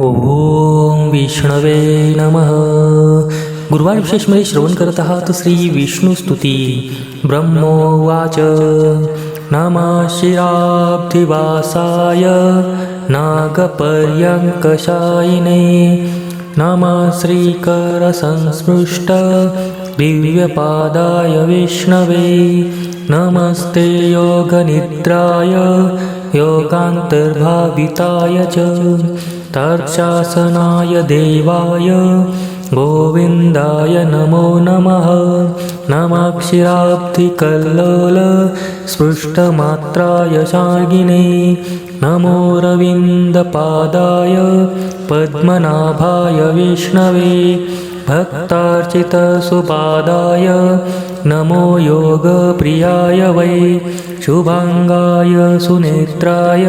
ॐ विष्णवे नमः। गुरुवार विशेषमध्ये श्रवण करत आहात श्री विष्णुस्तुती ब्रह्मोवाच। नमः शिराब्धिवासाय नागपर्यङ्कशायिने। नमः श्रीकरसंस्पृष्ट दिव्यपादाय विष्णवे। नमस्ते योगनिद्राय। योगान्तर्भाविताय च तर्शासनाय देवाय गोविन्दाय नमो नमः। नमः क्षीराब्धिकल्लोल स्पृष्टमात्राय शागिने। नमो रविन्दपादाय पद्मनाभाय विष्णवे। भक्तार्चितसुपादाय नमो योगप्रियाय वै। शुभाङ्गाय सुनेत्राय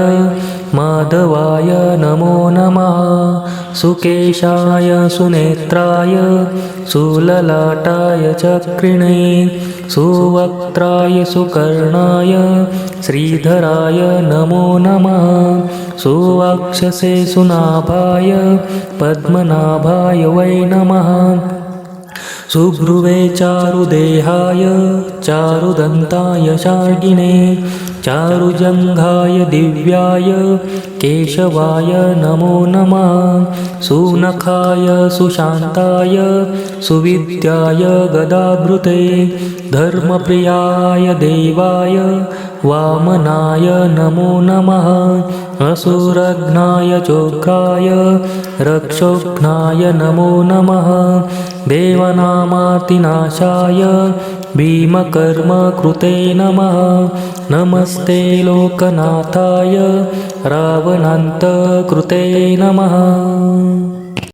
माधवाय नमो नमः। सुकेशाय सुनेत्राय सुललाटाय चक्रिणे सुवक्त्राय सुकर्णाय श्रीधराय नमो नमः। सुवक्षसे सुनाभाय पद्मनाभाय वै नमः। सुभ्रुवे चारुदेहाय चारुदन्ताय शार्गिणे चारुजङ्घाय दिव्याय केशवाय नमो नमः। सुनखाय सुशान्ताय सुविद्याय गदाभृते धर्मप्रियाय देवाय वामनाय नमो नमः। असुरघ्नाय चोग्राय रक्षोघ्नाय नमो नमः। देवनामातिनाशाय कर्मकृते नमः नमस्ते लोकनाथाय। रावणान्तकृते नमः